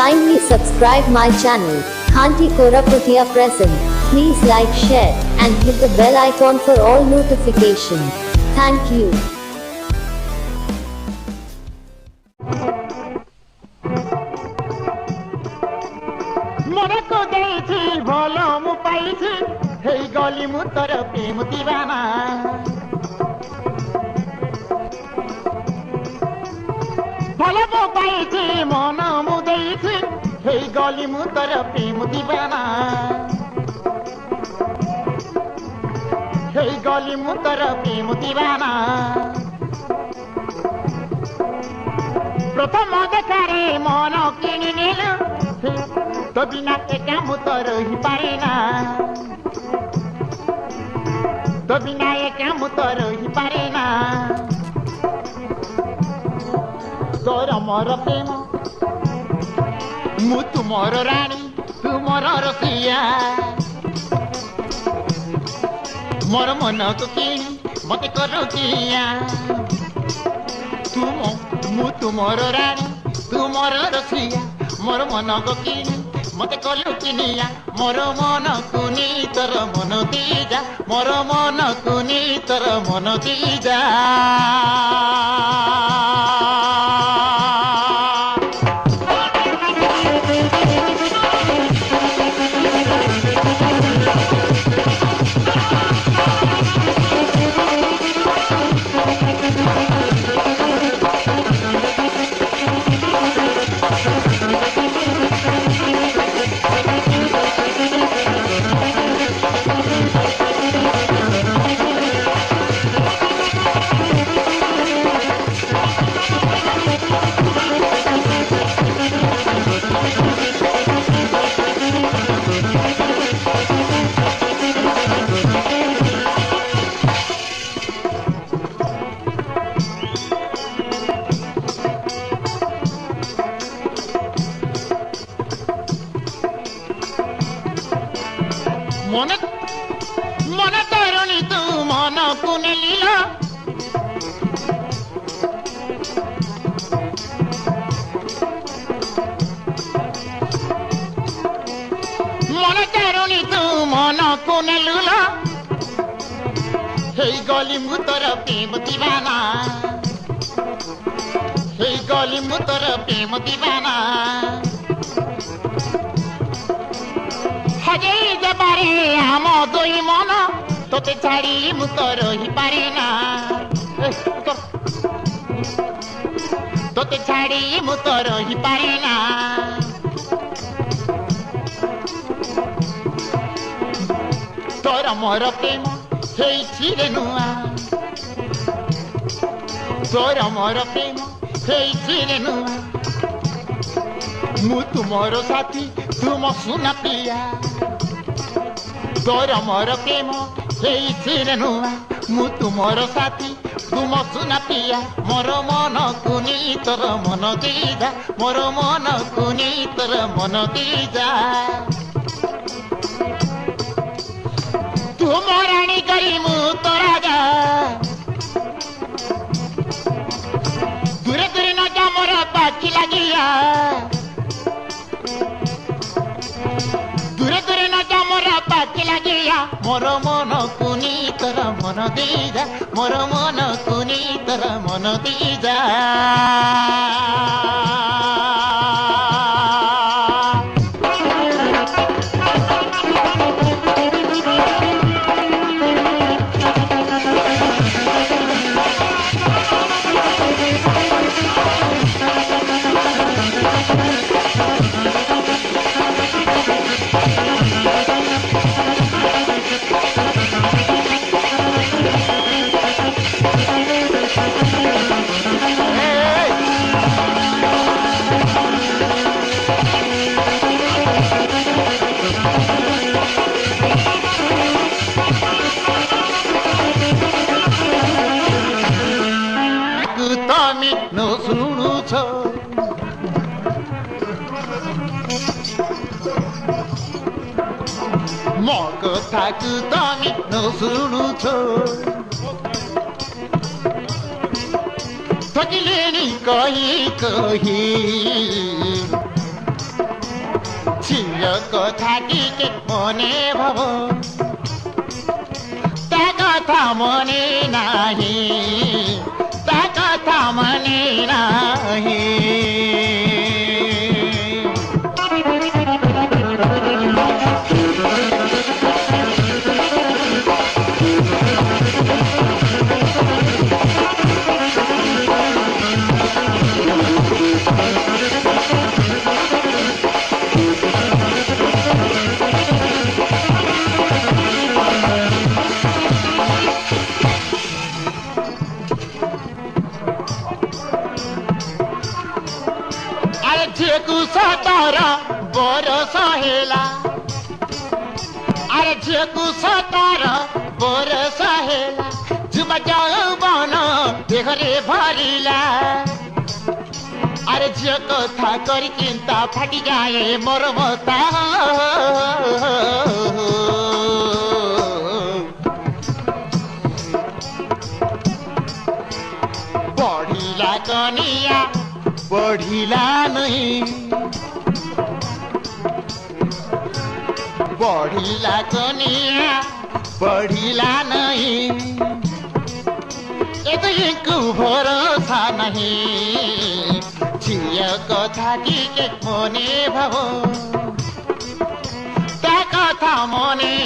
Kindly subscribe my channel, Khanti Koraputia Present. Please like, share, and hit the bell icon for all notification. Thank you. ମନକୁ ଦେଇଛି ଭଲ ମୁଁ ପାଇଛି ହେଇଗଲି ମୁଁ ତୋର ପ୍ରେମ ଦିବାନା ଭଲ ମୁଁ ପାଇଛି ମନ ମୁଁ ଦେଇଛି গলি মু তোর প্রেম দিবানা সেই গলি মু তোর প্রেম দিবানা প্রথম দেখারে মন কিনি নিল তো বিনা একা মু তোর হি পারে না তো বিনা একা মু তোর হি পারে না তোর মর প্রেম ମୁଁ ତୁମର ରାଣୀ ତୁମର ରୋଷେଇଆ ମୋର ମନକୁ କିଣି ମତେ କରୁକିଆ ତୁମ ମୁଁ ତୁମର ରାଣୀ ତୁମର ରୋଷେଇଆ ମୋର ମନକୁ କିଣି ମତେ କଲୁ କିନିଆ ମୋର ମନକୁ ନି ତୋର ମନ ଦିଜା। ମୋର ମନକୁ ନି ତୋର ମନ ଦିଜା। ହେଇଗଲି ମୁଁ ତୋର ପ୍ରେମ ଦିବାନା ହେଇଗଲି ମୁଁ ତୋର ପ୍ରେମ ଦିବାନା ହଜେଇ ଦେବାରେ ଆମ ଦୁଇ ମନ ତୋତେ ଛାଡ଼ି ମୁଁ ତ ରହିପାରେ ନା ଏ, ଉତ୍ତର। ତୋତେ ଛାଡ଼ି ମୁଁ ତ ରହିପାରେ ନା ତୋର ମୋର ପ୍ରେମ ହେଇଛି ରେ ନୂଆ ତୋର ମୋର ପ୍ରେମ ହେଇଛି ରେ ନୂଆ ମୁଁ ତୁମର ସାଥୀ ତୁମ ସୁନା ପ୍ରିୟା ତୋର ମୋର ପ୍ରେମ ହେଇଛି ରେ ନୂଆ ମୁଁ ତୁମର ସାଥୀ ତୁମ ସୁନା ପ୍ରିୟା ମୋର ମନକୁ ନେଇ ତୋର ମନ ଦେଇଯା ମୋର ମନକୁ ନେଇ ତୋର ମନ ଦେଇଯା ତୁ ମୋ ରାଣୀ মহারানী করিমু তোরা যা দূরে দূরে না যা মোর পাখি লাগিয়া। দূরে দূরে না যা মোর পাখি লাগিয়া। মোর মন কুনি তোর মন দিয়ে যা মোর মন কুনি তোর মন দিয়ে যা もくたくとみのするとときれにこいこいちよこたきけもねばぼたこともねないたこともねない সতর বরষ হেলা আর ঝিউকু সতর বরষ হেলা যুব যৌবন দেহরে ভরিলা। আর ঝিও কথা করি চিন্তা ফাটি যায় মোর মতা বড়িলা কনিয়া ବଢିଲା ନହିଁ ବଢିଲା କନିଆ ବଢିଲା ନାହିଁ ଏକୁ ଭରସା ନାହିଁ ଝିଅ କଥା ଟିକେ ମନେ ଭାବ ତା କଥା ମନେ ନାହିଁ